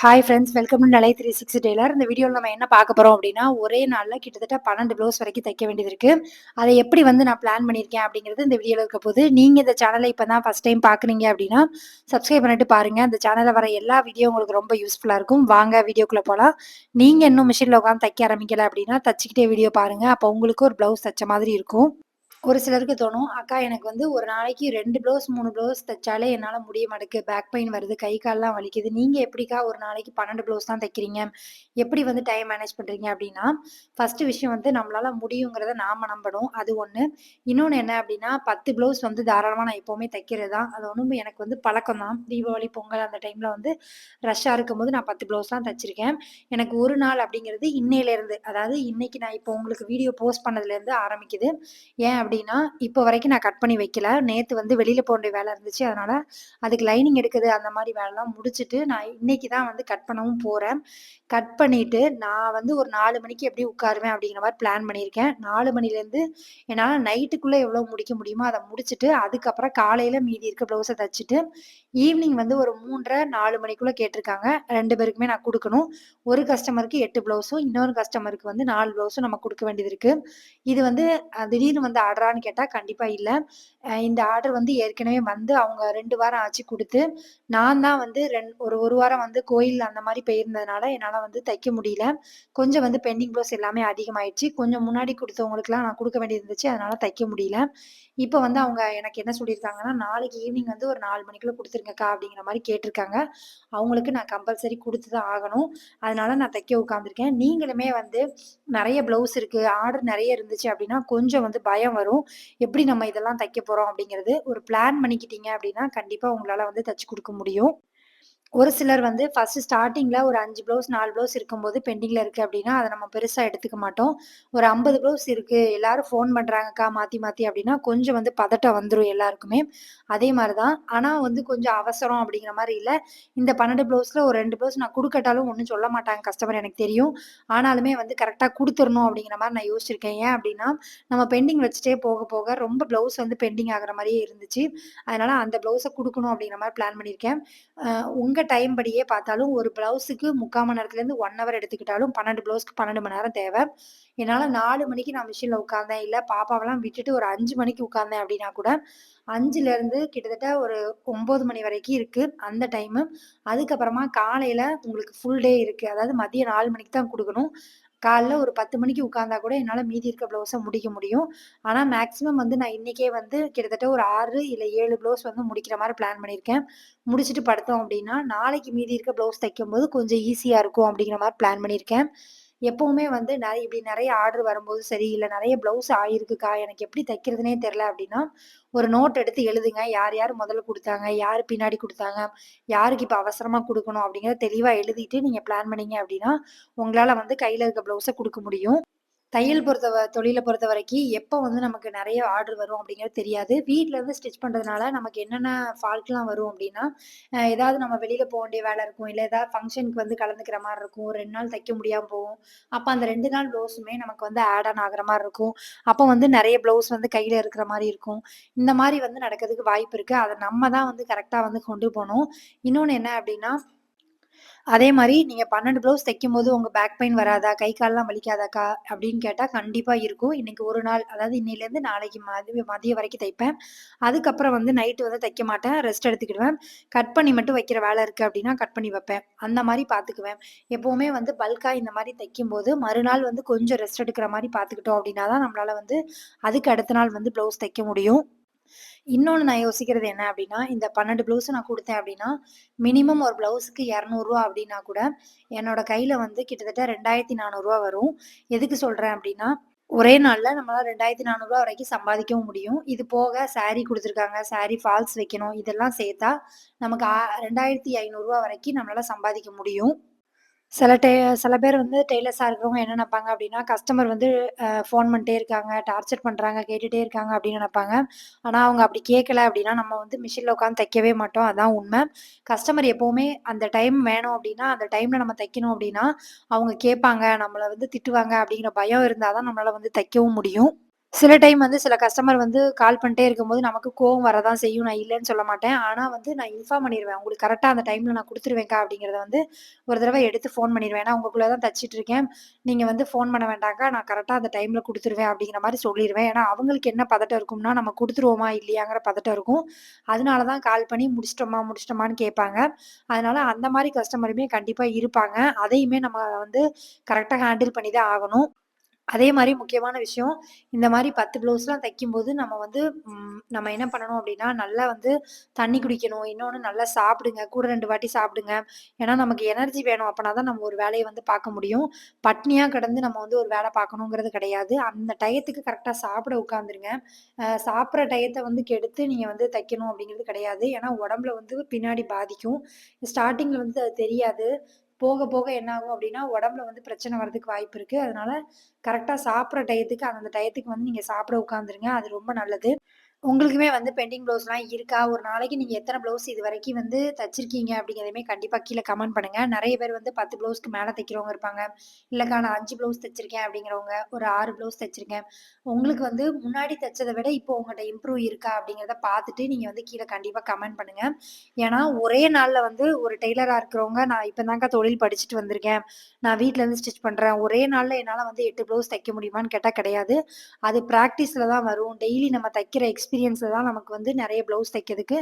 Hi friends welcome to நிலை three six tailor இந்த வீடியோவில் நம்ம என்ன பார்க்க போகிறோம் அப்படின்னா ஒரே நாளில் கிட்டத்தட்ட பன்னெண்டு ப்ளவுஸ் வரைக்கும் தைக்க வேண்டியது இருக்குது அதை எப்படி வந்து நான் பிளான் பண்ணியிருக்கேன் அப்படிங்கிறது இந்த வீடியோவில் இருக்க போது நீங்கள் இந்த சேனலை இப்போ தான் ஃபஸ்ட் டைம் பார்க்குறீங்க அப்படின்னா சப்ஸ்கிரைப் பண்ணிட்டு பாருங்கள் அந்த சேனலில் வர எல்லா வீடியோ உங்களுக்கு ரொம்ப யூஸ்ஃபுல்லாக இருக்கும். வாங்க வீடியோக்குள்ளே போகலாம் நீங்கள் இன்னும் மிஷினில் உட்காந்து தைக்க ஆரம்பிக்கலை அப்படின்னா தச்சிக்கிட்டே வீடியோ பாருங்கள் அப்போ உங்களுக்கு ஒரு ப்ளவுஸ் தைச்ச மாதிரி இருக்கும். ஒரு சிலருக்கு தோணும் அக்கா எனக்கு வந்து ஒரு நாளைக்கு ரெண்டு ப்ளவுஸ் மூணு ப்ளவுஸ் தைச்சாலே என்னால் முடிய மாட்டேக்கு. பேக் பெயின் வருது கை கால்லாம் வலிக்குது. நீங்கள் எப்படிக்கா ஒரு நாளைக்கு பன்னெண்டு ப்ளவுஸ் தான் தைக்கிறீங்க? எப்படி வந்து டைம் மேனேஜ் பண்ணுறீங்க அப்படின்னா ஃபஸ்ட்டு விஷயம் வந்து நம்மளால் முடியுங்கிறத நாம் நம்பணும். அது ஒன்று இன்னொன்று என்ன அப்படின்னா பத்து ப்ளவுஸ் வந்து தாராளமாக நான் எப்போவுமே தைக்கிறது தான். அது ஒன்றும் எனக்கு வந்து பழக்கம் தான். தீபாவளி பொங்கல் அந்த டைமில் வந்து ரஷ்ஷாக இருக்கும்போது நான் பத்து ப்ளவுஸ் தான் தைச்சிருக்கேன். எனக்கு ஒரு நாள் அப்படிங்கிறது இன்னையிலேருந்து அதாவது இன்னைக்கு நான் இப்போ உங்களுக்கு வீடியோ போஸ்ட் பண்ணதுலேருந்து ஆரம்பிக்குது. ஏன் அப்படின்னா இப்போ வரைக்கும் நான் கட் பண்ணி வைக்கல. நேற்று வந்து வெளியில் போக வேண்டிய வேலை இருந்துச்சு. அதனால் அதுக்கு லைனிங் எடுக்குது. அந்த மாதிரி வேலைலாம் முடிச்சுட்டு நான் இன்னைக்கு தான் வந்து கட் பண்ணவும் போகிறேன் கட் பண்ணிவிட்டு நான் வந்து ஒரு நாலு மணிக்கு எப்படி உட்காருவேன் அப்படிங்கிற மாதிரி பிளான் பண்ணியிருக்கேன். நாலு மணிலேருந்து என்னால் நைட்டுக்குள்ளே எவ்வளோ முடிக்க முடியுமோ அதை முடிச்சுட்டு அதுக்கப்புறம் காலையில் மீதி இருக்க ப்ளவுஸை தைச்சிட்டு ஈவினிங் வந்து ஒரு மூன்றரை நாலு மணிக்குள்ளே கேட்டிருக்காங்க. ரெண்டு பேருக்குமே நான் கொடுக்கணும். ஒரு கஸ்டமருக்கு எட்டு ப்ளவுஸும் இன்னொரு கஸ்டமருக்கு வந்து நாலு ப்ளவுஸும் நம்ம கொடுக்க வேண்டியது இருக்குது இது வந்து திடீர்னு வந்து ஆர்டரான்னு கேட்டால் கண்டிப்பாக இல்லை. இந்த ஆர்டர் வந்து ஏற்கனவே வந்து அவங்க ரெண்டு வாரம் ஆச்சு கொடுத்து. நான் தான் வந்து ரெண் ஒரு ஒரு வாரம் வந்து கோயில் அந்த மாதிரி போயிருந்ததுனால என்னால் வந்து தைக்க முடியல. கொஞ்சம் வந்து பெண்டிங் ப்ளவுஸ் எல்லாமே அதிகமாயிடுச்சு. கொஞ்சம் முன்னாடி கொடுத்தவங்களுக்குலாம் நான் கொடுக்க வேண்டியிருந்துச்சு. அதனால் தைக்க முடியல. இப்போ வந்து அவங்க எனக்கு என்ன சொல்லியிருக்காங்கன்னா நாளைக்கு ஈவினிங் வந்து ஒரு நாலு மணிக்குள்ளே கொடுத்துருங்கக்கா அப்படிங்கிற மாதிரி கேட்டிருக்காங்க. அவங்களுக்கு நான் கம்பல்சரி கொடுத்து தான் ஆகணும். அதனால நான் தைக்க உட்காந்துருக்கேன் நீங்களுமே வந்து நிறைய ப்ளவுஸ் இருக்குது ஆர்டர் நிறைய இருந்துச்சு அப்படின்னா கொஞ்சம் வந்து பயம் வரும். எப்படி நம்ம இதெல்லாம் தைக்க போகிறோம் அப்படிங்கிறது ஒரு பிளான் பண்ணிக்கிட்டீங்க அப்படின்னா கண்டிப்பாக உங்களால் வந்து தைச்சி கொடுக்க முடியும். ஒரு சிலர் வந்து ஃபஸ்ட்டு ஸ்டார்டிங்கில் ஒரு அஞ்சு ப்ளவுஸ் நாலு ப்ளவுஸ் இருக்கும்போது பெண்டிங்கில் இருக்குது அப்படின்னா அதை நம்ம பெருசாக எடுத்துக்க மாட்டோம். ஒரு ஐம்பது ப்ளவுஸ் இருக்குது எல்லாரும் ஃபோன் பண்ணுறாங்கக்கா மாற்றி மாற்றி அப்படின்னா கொஞ்சம் வந்து பதட்டம் வந்துடும் எல்லாருக்குமே. அதே மாதிரி தான் ஆனால் வந்து கொஞ்சம் அவசரம் அப்படிங்கிற மாதிரி இல்லை. இந்த பன்னெண்டு ப்ளவுஸில் ஒரு ரெண்டு ப்ளவுஸ் நான் கொடுக்கட்டாலும் ஒன்றும் சொல்ல மாட்டாங்க கஸ்டமர் எனக்கு தெரியும். ஆனாலுமே வந்து கரெக்டாக கொடுத்துடணும் அப்படிங்கிற மாதிரி நான் யோசிச்சிருக்கேன். ஏன் அப்படின்னா நம்ம பெண்டிங் வச்சுட்டே போக போக ரொம்ப ப்ளவுஸ் வந்து பெண்டிங் ஆகிற மாதிரியே இருந்துச்சு. அதனால் அந்த ப்ளவுஸை கொடுக்கணும் அப்படிங்கிற மாதிரி பிளான் பண்ணியிருக்கேன். உங்கள் டைம் படியே பார்த்தாலும் ஒரு ப்ளவுஸுக்கு முக்கால் மணி நேரத்துலேருந்து ஒன் ஹவர் எடுத்துக்கிட்டாலும் பன்னெண்டு ப்ளவுஸ்க்கு பன்னெண்டு மணி நேரம் தேவை. என்னால் நாலு மணிக்கு நான் மிஷினில் உட்காந்தேன் இல்லை பாப்பாவெல்லாம் விட்டுட்டு ஒரு அஞ்சு மணிக்கு உட்காந்தேன் அப்படின்னா கூட அஞ்சுலேருந்து கிட்டத்தட்ட ஒரு ஒம்பது மணி வரைக்கும் இருக்குது அந்த டைமு அதுக்கப்புறமா காலையில் உங்களுக்கு ஃபுல் டே இருக்குது அதாவது மதியம் நாலு மணிக்கு தான் கொடுக்கணும். காலைல ஒரு பத்து மணிக்கு உட்காந்தா கூட என்னால் மீதி இருக்க ப்ளவுஸை முடிக்க முடியும். ஆனால் மேக்ஸிமம் வந்து நான் இன்றைக்கே வந்து கிட்டத்தட்ட ஒரு ஆறு இல்லை ஏழு ப்ளவுஸ் வந்து முடிக்கிற மாதிரி பிளான் பண்ணியிருக்கேன். முடிச்சுட்டு படுத்தோம் அப்படின்னா நாளைக்கு மீதி இருக்க ப்ளவுஸ் தைக்கும்போது கொஞ்சம் ஈஸியாக இருக்கும் அப்படிங்கிற மாதிரி பிளான் பண்ணியிருக்கேன். எப்பவுமே வந்து நிறைய இப்படி நிறைய ஆர்டர் வரும்போது சரி இல்லை நிறைய ப்ளவுஸ் ஆயிருக்குக்கா எனக்கு எப்படி தைக்கிறதுனே தெரில அப்படின்னா ஒரு நோட் எடுத்து எழுதுங்க. யார் யார் முதல்ல கொடுத்தாங்க யார் பின்னாடி கொடுத்தாங்க யாருக்கு இப்போ அவசரமாக கொடுக்கணும் அப்படிங்கிறத தெளிவாக எழுதிட்டு நீங்கள் பிளான் பண்ணீங்க அப்படின்னா உங்களால் வந்து கையில் இருக்க ப்ளவுஸை கொடுக்க முடியும். தையல் பொறுத்த தொழிலை பொறுத்த வரைக்கும் எப்போ வந்து நமக்கு நிறைய ஆர்டர் வரும் அப்படிங்கிறது தெரியாது. வீட்டில் இருந்து ஸ்டிச் பண்ணுறதுனால நமக்கு என்னென்ன ஃபால்ட்லாம் வரும் அப்படின்னா ஏதாவது நம்ம வெளியில் போக வேண்டிய வேலை இருக்கும். இல்லை ஏதாவது ஃபங்க்ஷனுக்கு வந்து கலந்துக்கிற மாதிரி இருக்கும். ரெண்டு நாள் தைக்க முடியாமல் போகும். அப்போ அந்த ரெண்டு நாள் ப்ளவுஸுமே நமக்கு வந்து ஆட் ஆன் ஆகிற மாதிரி இருக்கும். அப்போ வந்து நிறைய ப்ளவுஸ் வந்து கையில் இருக்கிற மாதிரி இருக்கும். இந்த மாதிரி வந்து நடக்கிறதுக்கு வாய்ப்பு இருக்குது அதை நம்ம தான் வந்து கரெக்டாக வந்து கொண்டு போகணும். இன்னொன்று என்ன அப்படின்னா அதே மாதிரி நீங்க பன்னெண்டு ப்ளவுஸ் தைக்கும்போது உங்க பேக் பெயின் வராதா? கை கால்லாம் வலிக்காதாக்கா? அப்படின்னு கேட்டா கண்டிப்பா இருக்கும். இன்னைக்கு ஒரு நாள் அதாவது இன்னையிலேருந்து நாளைக்கு மதிய மதியம் வரைக்கும் தைப்பேன். அதுக்கப்புறம் வந்து நைட்டு வந்து தைக்க மாட்டேன். ரெஸ்ட் எடுத்துக்கிடுவேன். கட் பண்ணி மட்டும் வைக்கிற வேலை இருக்கு அப்படின்னா கட் பண்ணி வைப்பேன். அந்த மாதிரி பார்த்துக்குவேன். எப்பவுமே வந்து பல்கா இந்த மாதிரி தைக்கும்போது மறுநாள் வந்து கொஞ்சம் ரெஸ்ட் எடுக்கிற மாதிரி பார்த்துக்கிட்டோம் அப்படின்னா தான் நம்மளால வந்து அதுக்கு அடுத்த நாள் வந்து ப்ளவுஸ் தைக்க முடியும். இன்னொன்று நான் யோசிக்கிறது என்ன அப்படின்னா இந்த பன்னெண்டு ப்ளவுஸும் நான் கொடுத்தேன் அப்படின்னா மினிமம் ஒரு ப்ளவுஸுக்கு இரநூறுவா அப்படின்னா கூட என்னோட கையில் வந்து கிட்டத்தட்ட ரெண்டாயிரத்தி நானூறுரூவா வரும். எதுக்கு சொல்கிறேன் அப்படின்னா ஒரே நாளில் நம்மளால் ரெண்டாயிரத்தி நானூறுரூவா வரைக்கும் சம்பாதிக்கவும் முடியும். இது போக சாரீ கொடுத்துருக்காங்க சாரீ ஃபால்ஸ் வைக்கணும் இதெல்லாம் சேர்த்தா நமக்கு ரெண்டாயிரத்தி ஐநூறுரூவா வரைக்கும் நம்மளால் சம்பாதிக்க முடியும். சில டெ சில பேர் வந்து டெய்லர்ஸாக இருக்கிறவங்க என்ன நினைப்பாங்க அப்படின்னா, கஸ்டமர் வந்து ஃபோன் பண்ணிட்டே இருக்காங்க, டார்ச்சர் பண்ணுறாங்க கேட்டுகிட்டே இருக்காங்க அப்படின்னு நினைப்பாங்க. ஆனால் அவங்க அப்படி கேட்கல அப்படின்னா, நம்ம வந்து மிஷினில் உட்காந்து தைக்கவே மாட்டோம். அதான் உண்மை. கஸ்டமர் எப்போவுமே அந்த டைம் வேணும் அப்படின்னா, அந்த டைமில் நம்ம தைக்கணும் அப்படின்னா, அவங்க கேட்பாங்க, நம்மளை வந்து திட்டுவாங்க அப்படிங்கிற பயம் இருந்தால் தான் நம்மளால் வந்து தைக்கவும் முடியும். சில டைம் வந்து சில கஸ்டமர் வந்து கால் பண்ணிட்டே இருக்கும்போது நமக்கு கோவம் வரதான் செய்யும். நான் இல்லைன்னு சொல்ல மாட்டேன். ஆனால் வந்து நான் இன்ஃபார்ம் பண்ணிடுவேன் உங்களுக்கு கரெக்டாக அந்த டைமில் நான் குடுத்துருவேன்க்கா அப்படிங்கிறத வந்து ஒரு தடவை எடுத்து ஃபோன் பண்ணிடுவேன் ஏன்னா உங்களுக்குள்ள தான் தச்சுட்டுருக்கேன். நீங்கள் வந்து ஃபோன் பண்ண வேண்டாம்க்கா. நான் கரெக்டாக அந்த டைமில் கொடுத்துருவேன் அப்படிங்கிற மாதிரி சொல்லிடுவேன் ஏன்னா அவங்களுக்கு என்ன பதட்டம் இருக்கும்னா, நம்ம கொடுத்துருவோமா இல்லையாங்கிற பதட்டம் இருக்கும். அதனால தான் கால் பண்ணி முடிச்சிட்டோமா முடிச்சிட்டோமான்னு கேட்பாங்க. அதனால அந்த மாதிரி கஸ்டமருமே கண்டிப்பாக இருப்பாங்க. அதையுமே நம்ம வந்து கரெக்டாக ஹேண்டில் பண்ணி தான் ஆகணும். அதே மாதிரி முக்கியமான விஷயம், இந்த மாதிரி பத்து ப்ளவுஸ்லாம் தைக்கும்போது நம்ம வந்து நம்ம என்ன பண்ணணும் அப்படின்னா நல்லா வந்து தண்ணி குடிக்கணும். இன்னொன்று நல்லா சாப்பிடுங்க. கூட ரெண்டு வாட்டி சாப்பிடுங்க. ஏன்னா நமக்கு எனர்ஜி வேணும். அப்படின்னா தான் நம்ம ஒரு வேலையை வந்து பார்க்க முடியும். பட்னியாக கிடந்து நம்ம வந்து ஒரு வேலை பார்க்கணுங்கிறது கிடையாது. அந்த டயத்துக்கு கரெக்டாக சாப்பிட உட்காந்துருங்க. சாப்பிட்ற டயத்தை வந்து கெடுத்து நீங்கள் வந்து தைக்கணும் அப்படிங்கிறது கிடையாது. ஏன்னா உடம்புல வந்து பின்னாடி பாதிக்கும். ஸ்டார்டிங்கில் வந்து அது தெரியாது. போக போக என்ன ஆகும் அப்படின்னா உடம்புல வந்து பிரச்சனை வர்றதுக்கு வாய்ப்பு இருக்கு. அதனால கரெக்டாக சாப்பிட்ற டயத்துக்கு, அந்தந்த டயத்துக்கு வந்து நீங்க சாப்பிட உட்காந்துருங்க. அது ரொம்ப நல்லது. உங்களுக்குமே வந்து பெண்டிங் ப்ளவுஸ்லாம் இருக்கா? ஒரு நாளைக்கு நீங்கள் எத்தனை ப்ளவுஸ் இது வரைக்கும் வந்து தச்சிருக்கீங்க? அப்படிங்கிறதையுமே கண்டிப்பாக கீழே கமெண்ட் பண்ணுங்க. நிறைய பேர் வந்து 10 ப்ளவுஸ்க்கு மேலே தைக்கிறவங்க இருப்பாங்க. இல்லைக்கா நான் அஞ்சு ப்ளவுஸ் தச்சிருக்கேன் அப்படிங்கிறவங்க, ஒரு ஆறு ப்ளவுஸ் தச்சிருக்கேன். உங்களுக்கு வந்து முன்னாடி தைச்சதை விட இப்போ உங்கள்கிட்ட இம்ப்ரூவ் இருக்கா? அப்படிங்கிறத பார்த்துட்டு நீங்கள் வந்து கீழே கண்டிப்பாக கமெண்ட் பண்ணுங்கள் ஏன்னா, ஒரே நாளில் வந்து ஒரு டெய்லராக இருக்கிறவங்க, நான் இப்போ தான்க்கா தொழில் படிச்சுட்டு வந்திருக்கேன். நான் வீட்டிலேருந்து இருந்து ஸ்டிச் பண்ணுறேன் ஒரே நாளில் என்னால் வந்து எட்டு ப்ளவுஸ் தைக்க முடியுமான்னு கேட்டால் கிடையாது. அது ப்ராக்டிஸில் தான் வரும். டெய்லி நம்ம தைக்கிற எக்ஸ்பீரியன்ஸில் தான் நமக்கு வந்து நிறைய ப்ளவுஸ் தைக்கிறதுக்கு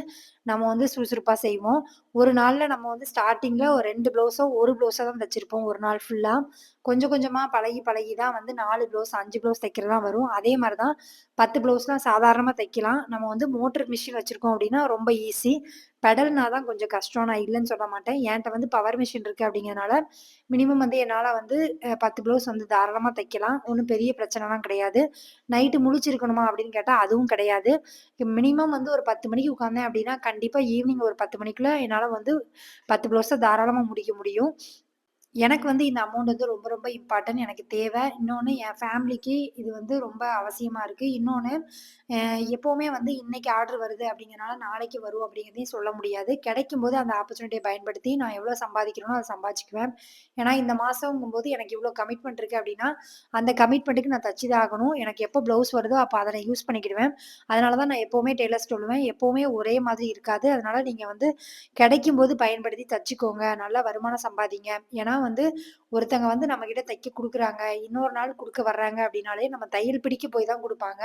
நம்ம வந்து சுறுசுறுப்பாக செய்வோம். ஒரு நாளில் நம்ம வந்து ஸ்டார்டிங்கில் ஒரு ரெண்டு ப்ளவுஸோ, ஒரு ப்ளவுஸோ தான் தைச்சிருப்போம் ஒரு நாள் ஃபுல்லாக கொஞ்சம் கொஞ்சமாக பழகி பழகி தான் வந்து நாலு ப்ளவுஸ், அஞ்சு ப்ளவுஸ் தைக்கிறதா வரும். அதே மாதிரி தான் 10 ப்ளவுஸ்லாம் சாதாரணமாக தைக்கலாம். நம்ம வந்து மோட்டர் மிஷின் வச்சுருக்கோம் அப்படின்னா ரொம்ப ஈஸி. பெடல்னா தான் கொஞ்சம் கஷ்டம். நான் இல்லைன்னு சொல்ல மாட்டேன். என்கிட்ட வந்து பவர் மிஷின் இருக்குது அப்படிங்கிறனால மினிமம் வந்து என்னால் வந்து பத்து ப்ளவுஸ் வந்து தாராளமாக தைக்கலாம். ஒன்றும் பெரிய பிரச்சனைலாம் கிடையாது. நைட்டு முழிச்சிருக்கணுமா அப்படின்னு கேட்டால் அதுவும் கிடையாது. மினிமம் வந்து ஒரு 10 மணிக்கு உட்காந்தேன் அப்படின்னா, கண்டிப்பாக ஈவினிங் ஒரு பத்து மணிக்குள்ளே என்னால் வந்து பத்து ப்ளவுஸை தாராளமாக முடிக்க முடியும். எனக்கு வந்து இந்த அமௌண்ட் வந்து ரொம்ப ரொம்ப இம்பார்ட்டன்ட். எனக்கு தேவை. இன்னொன்று என் ஃபேமிலிக்கு இது வந்து ரொம்ப அவசியமாக இருக்குது இன்னொன்று எப்போவுமே வந்து இன்னைக்கு ஆர்டர் வருது அப்படிங்கிறனால நாளைக்கு வரும் அப்படிங்கிறதையும் சொல்ல முடியாது. கிடைக்கும்போது அந்த ஆப்பர்ச்சுனிட்டியை பயன்படுத்தி நான் எவ்வளோ சம்பாதிக்கிறேனோ அதை சம்பாதிச்சுக்குவேன். ஏன்னா இந்த மாதங்கும்போது எனக்கு இவ்வளோ கமிட்மெண்ட் இருக்குது அப்படின்னா, அந்த கமிட்மெண்ட்டுக்கு நான் தச்சு தான் ஆகணும். எனக்கு எப்போ ப்ளவுஸ் வருதோ அப்போ அதை நான் யூஸ் பண்ணிக்கிடுவேன். அதனால தான் நான் எப்போவுமே டெய்லர்ஸ் சொல்லுவேன். எப்போவுமே ஒரே மாதிரி இருக்காது. அதனால நீங்கள் வந்து கிடைக்கும்போது பயன்படுத்தி தச்சுக்கோங்க. நல்லா வருமானம் சம்பாதிங்க. ஏன்னா வந்து ஒருத்தங்க வந்து நம்மகிட்ட தைக்க கொடுக்குறாங்க இன்னொரு நாள் கொடுக்க வர்றாங்க அப்படின்னாலே, நம்ம தையல் பிடிக்க போய் தான் கொடுப்பாங்க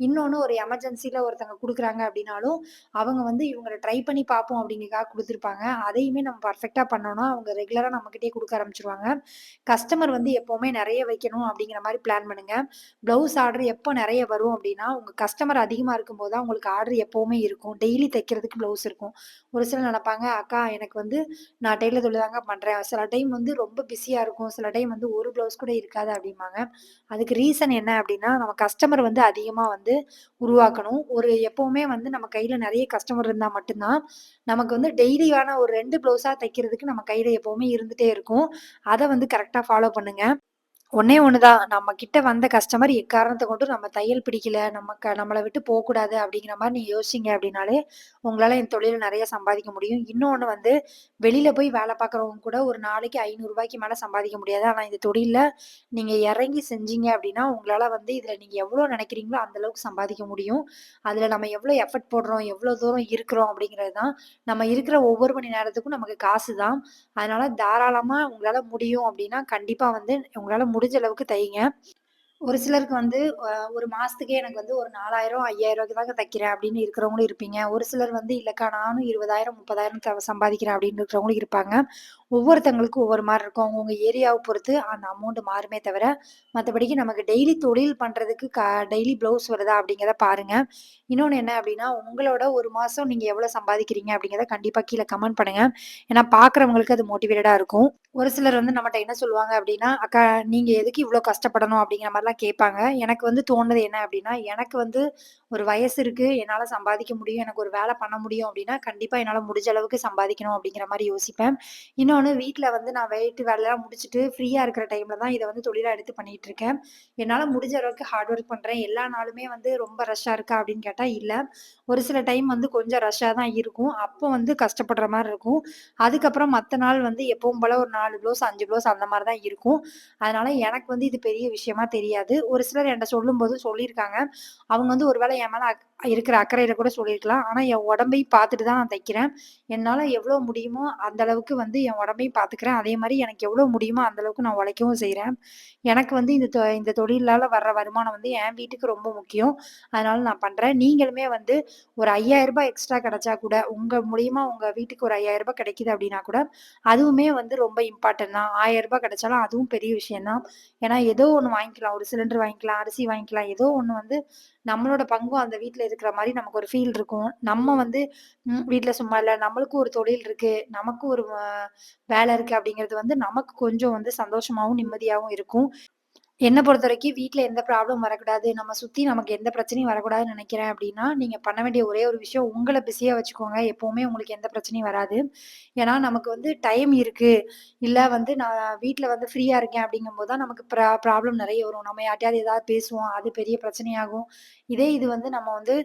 இன்னொன்று ஒரு எமர்ஜென்சியில் ஒருத்தங்க கொடுக்குறாங்க அப்படின்னாலும், அவங்க வந்து இவங்கள ட்ரை பண்ணி பார்ப்போம் அப்படிங்கிறக்காக கொடுத்துருப்பாங்க அதையுமே நம்ம பர்ஃபெக்டாக பண்ணோம்னா, அவங்க ரெகுலராக நம்மக்கிட்டே கொடுக்க ஆரம்பிச்சிருவாங்க கஸ்டமர் வந்து எப்போவுமே நிறைய வைக்கணும் அப்படிங்கிற மாதிரி பிளான் பண்ணுங்க. ப்ளவுஸ் ஆர்டர் எப்போ நிறைய வரும் அப்படின்னா, உங்கள் கஸ்டமர் அதிகமாக இருக்கும்போது தான் உங்களுக்கு ஆர்டர் எப்போவுமே இருக்கும். டெய்லி தைக்கிறதுக்கு ப்ளவுஸ் இருக்கும். ஒரு சிலர் நினைப்பாங்க "அக்கா எனக்கு வந்து நான் டெய்லர் தொழில் தாங்க பண்ணுறேன் சில டைம் வந்து ரொம்ப பிஸியாக இருக்கும். சில டைம் வந்து ஒரு ப்ளவுஸ் கூட இருக்காது அப்படிம்பாங்க. அதுக்கு ரீசன் என்ன அப்படின்னா, நம்ம கஸ்டமர் வந்து அதிகமாக வந்து உருவாக்கணும். ஒரு எப்போவுமே வந்து நம்ம கையில் நிறைய கஸ்டமர் இருந்தால் மட்டும்தான் நமக்கு வந்து டெய்லியான ஒரு ரெண்டு ப்ளவுஸாக தைக்கிறதுக்கு நம்ம கையில் எப்போவுமே இருந்துகிட்டே இருக்கும். அதை வந்து கரெக்டாக ஃபாலோ பண்ணுங்கள் ஒன்னே ஒண்ணுதான் நம்ம கிட்ட வந்த கஸ்டமர் எக்காரணத்தை கொண்டும் நம்ம தையல் பிடிக்கல, க நம்மளை விட்டு போகக்கூடாது அப்படிங்கிற மாதிரி நீங்க யோசிச்சிங்க அப்படின்னாலே, உங்களால என் தொழில நிறைய சம்பாதிக்க முடியும். இன்னொன்னு வந்து வெளியில போய் வேலை பார்க்குறவங்க கூட ஒரு நாளைக்கு ஐநூறு ரூபாய்க்கு மேல சம்பாதிக்க முடியாது. ஆனா இந்த தொழில நீங்க இறங்கி செஞ்சீங்க அப்படின்னா, உங்களால வந்து இதுல நீங்க எவ்வளோ நினைக்கிறீங்களோ அந்த அளவுக்கு சம்பாதிக்க முடியும். அதுல நம்ம எவ்வளோ எஃபர்ட் போடுறோம், எவ்வளோ தூரம் இருக்கிறோம் அப்படிங்கிறது தான். நம்ம இருக்கிற ஒவ்வொரு மணி நேரத்துக்கும் நமக்கு காசு தான். அதனால தாராளமா உங்களால முடியும் அப்படின்னா, கண்டிப்பா வந்து உங்களால முடிஞ்ச அளவுக்கு தைங்க. ஒரு சிலருக்கு வந்து ஒரு மாசத்துக்கே எனக்கு வந்து ஒரு 4000, 5000 தாங்க தைக்கிறேன் அப்படின்னு இருக்கிறவங்களும் இருப்பீங்க. ஒரு சிலர் வந்து இல்லைக்கா நானும் 20,000, 30,000 த சம்பாதிக்கிறேன் அப்படின்னு இருக்கிறவங்களும் இருப்பாங்க. ஒவ்வொருத்தவங்களுக்கும் ஒவ்வொரு மாதிரி இருக்கும். அவங்கவுங்க ஏரியாவை பொறுத்து அந்த அமௌண்ட் மாறுமே தவிர, மற்றபடிக்கு நமக்கு டெய்லி தொழில் பண்றதுக்கு க டெய்லி ப்ளவுஸ் வருதா அப்படிங்கிறத பாருங்க. இன்னொன்று என்ன அப்படின்னா, உங்களோட ஒரு மாசம் நீங்க எவ்வளோ சம்பாதிக்கிறீங்க அப்படிங்கிறத கண்டிப்பா கீழே கமெண்ட் பண்ணுங்க. ஏன்னா பார்க்குறவங்களுக்கு அது மோட்டிவேட்டடா இருக்கும். ஒரு சிலர் வந்து நம்மகிட்ட என்ன சொல்லுவாங்க அப்படின்னா "அக்கா நீங்க எதுக்கு இவ்வளோ கஷ்டப்படணும்?" அப்படிங்கிற மாதிரிலாம் கேட்பாங்க. எனக்கு வந்து தோணுது என்ன அப்படின்னா எனக்கு வந்து ஒரு வயசு இருக்கு. என்னால சம்பாதிக்க முடியும். எனக்கு ஒரு வேலை பண்ண முடியும் அப்படின்னா கண்டிப்பா என்னால முடிஞ்ச அளவுக்கு சம்பாதிக்கணும் அப்படிங்கிற மாதிரி யோசிப்பேன். இன்னொன்னு வீட்டில் வந்து நான் வெயிட்டு வேலைலாம் முடிச்சுட்டு ஃப்ரீயா இருக்கிற டைம்ல தான் இதை வந்து தொழிலா எடுத்து பண்ணிட்டு இருக்கேன். என்னால முடிஞ்ச அளவுக்கு ஹார்ட் ஒர்க் பண்றேன். எல்லா நாளுமே வந்து ரொம்ப ரஷ்ஷா இருக்கா அப்படின்னு கேட்டா இல்ல. ஒரு சில டைம் வந்து கொஞ்சம் ரஷ்ஷா தான் இருக்கும். அப்போ வந்து கஷ்டப்படுற மாதிரி இருக்கும். அதுக்கப்புறம் மற்ற நாள் வந்து எப்பவும் போல ஒரு நாலு ப்ளவுஸ், அஞ்சு ப்ளவுஸ் அந்த மாதிரி தான் இருக்கும். அதனால எனக்கு வந்து இது பெரிய விஷயமா தெரியாது. ஒரு சிலர் என்கிட்ட சொல்லும்போது சொல்லியிருக்காங்க. அவங்க வந்து ஒருவேளை என் மேலே இருக்கிற அக்கறையில கூட சொல்லியிருக்கலாம். ஆனால் என் உடம்பையும் பார்த்துட்டு தான் நான் தைக்கிறேன். என்னால் எவ்வளோ முடியுமோ அந்த அளவுக்கு வந்து என் உடம்பையும் பார்த்துக்கிறேன். அதே மாதிரி எனக்கு எவ்வளோ முடியுமோ அந்த அளவுக்கு நான் உழைக்கவும் செய்கிறேன் எனக்கு வந்து இந்த தொ இந்த தொழிலால் வர்ற வருமானம் வந்து என் வீட்டுக்கு ரொம்ப முக்கியம். அதனால நான் பண்ணுறேன் நீங்களுமே வந்து ஒரு ஐயாயிரம் ரூபாய் எக்ஸ்ட்ரா கிடைச்சா கூட, உங்கள் மூலியமாக உங்கள் வீட்டுக்கு ஒரு ஐயாயிரம் ரூபாய் கிடைக்குது அப்படின்னா கூட, அதுவுமே வந்து ரொம்ப இம்பார்ட்டன்ட் தான். ஆயிரம் ரூபாய் கிடைச்சாலும் அதுவும் பெரிய விஷயம் தான். ஏன்னா ஏதோ ஒன்று வாங்கிக்கலாம். ஒரு சிலிண்டர் வாங்கிக்கலாம், அரிசி வாங்கிக்கலாம். ஏதோ ஒன்று வந்து நம்மளோட பங்கும் அந்த வீட்டுல இருக்கிற மாதிரி நமக்கு ஒரு ஃபீல் இருக்கும். நம்ம வந்து ம் சும்மா இல்ல. நம்மளுக்கும் ஒரு தொழில் இருக்கு. நமக்கும் ஒரு வேலை இருக்கு அப்படிங்கிறது வந்து நமக்கு கொஞ்சம் வந்து சந்தோஷமாவும், நிம்மதியாவும் இருக்கும். என்ன பொறுத்தவரைக்கும் வீட்டில் எந்த ப்ராப்ளம் வரக்கூடாது. நம்ம சுத்தி நமக்கு எந்த பிரச்சனையும் வரக்கூடாதுன்னு நினைக்கிறேன் அப்படின்னா நீங்க பண்ண வேண்டிய ஒரே ஒரு விஷயம் உங்களை பிஸியா வச்சுக்கோங்க. எப்பவுமே உங்களுக்கு எந்த பிரச்சனையும் வராது. ஏன்னா நமக்கு வந்து டைம் இருக்கு. இல்ல வந்து நான் வீட்டில் வந்து ஃப்ரீயா இருக்கேன் அப்படிங்கும்போது தான் நமக்கு ப்ரா ப்ராப்ளம் நிறைய வரும். நம்ம யார்ட்டையாவது ஏதாவது பேசுவோம். அது பெரிய பிரச்சனையாகும். இதே இது வந்து நம்ம வந்து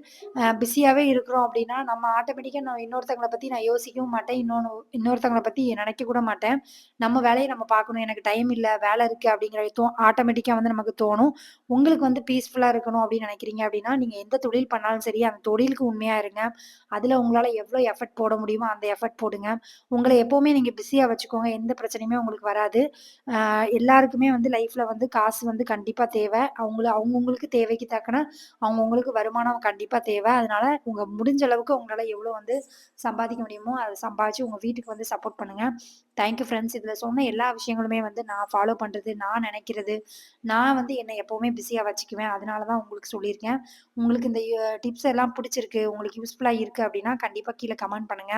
பிஸியாகவே பிஸியாவே இருக்கிறோம் அப்படின்னா நம்ம ஆட்டோமேட்டிக்கா நான் இன்னொருத்தங்களை பத்தி நான் யோசிக்கவும் மாட்டேன். இன்னொன்று இன்னொருத்தங்களை பத்தி நினைக்க கூட மாட்டேன். நம்ம வேலையை நம்ம பார்க்கணும். எனக்கு டைம் இல்லை வேலை இருக்கு அப்படிங்கிற ஆட்டோமேட்டிக் ஆட்டோமேட்டிக்கா வந்து நமக்கு தோணும். உங்களுக்கு வந்து பீஸ்ஃபுல்லாக இருக்கணும் அப்படின்னு நினைக்கிறீங்க அப்படின்னா நீங்கள் எந்த தொழில் பண்ணாலும் சரி, அந்த தொழிலுக்கு உண்மையாக இருங்க. அதில் உங்களால் எவ்வளோ எஃபர்ட் போட முடியுமோ அந்த எஃபர்ட் போடுங்க. உங்களை எப்போவுமே நீங்கள் பிஸியாக வச்சுக்கோங்க. எந்த பிரச்சனையுமே உங்களுக்கு வராது. எல்லாருக்குமே வந்து லைஃப்பில் வந்து காசு வந்து கண்டிப்பாக தேவை அவங்கள அவங்கவுங்களுக்கு தேவைக்கு தக்கன அவங்கவுங்களுக்கு வருமானம் கண்டிப்பாக தேவை அதனால உங்கள் முடிஞ்ச அளவுக்கு உங்களால் எவ்வளோ வந்து சம்பாதிக்க முடியுமோ, அதை சம்பாதிச்சு உங்கள் வீட்டுக்கு வந்து சப்போர்ட் பண்ணுங்கள் தேங்க் யூ ஃப்ரெண்ட்ஸ். இதில் சொன்ன எல்லா விஷயங்களுமே வந்து நான் ஃபாலோ பண்ணுறது நான் நினைக்கிறது நான் வந்து என்னை எப்போவுமே பிஸியாக வச்சுக்குவேன். அதனால தான் உங்களுக்கு சொல்லியிருக்கேன். உங்களுக்கு இந்த டிப்ஸ் எல்லாம் பிடிச்சிருக்கு, உங்களுக்கு யூஸ்ஃபுல்லாக இருக்குது அப்படின்னா கண்டிப்பாக கீழே கமெண்ட் பண்ணுங்க.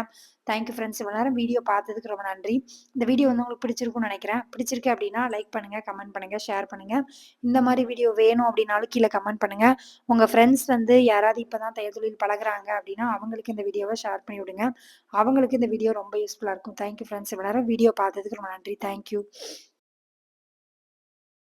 Thank you friends. இவ்வளோ நேரம் வீடியோ பார்த்ததுக்கு ரொம்ப நன்றி. இந்த வீடியோ வந்து உங்களுக்கு பிடிச்சிருக்கும்னு நினைக்கிறேன் பிடிச்சிருக்கு அப்படின்னா லைக் பண்ணுங்கள் கமெண்ட் பண்ணுங்க, ஷேர் பண்ணுங்கள் இந்த மாதிரி வீடியோ வேணும் அப்படின்னாலும் கீழே கமெண்ட் பண்ணுங்கள் உங்கள் ஃப்ரெண்ட்ஸ் வந்து யாராவது இப்போ தான் தையல் தொழில் பழகுறாங்க அப்படின்னா அவங்களுக்கு இந்த வீடியோவை ஷேர் பண்ணி விடுங்க. அவங்களுக்கு இந்த வீடியோ ரொம்ப யூஸ்ஃபுல்லாக இருக்கும். Thank you friends. இவ்வளோ நேரம் வீடியோ பார்த்ததுக்கு ரொம்ப நன்றி. Thank you.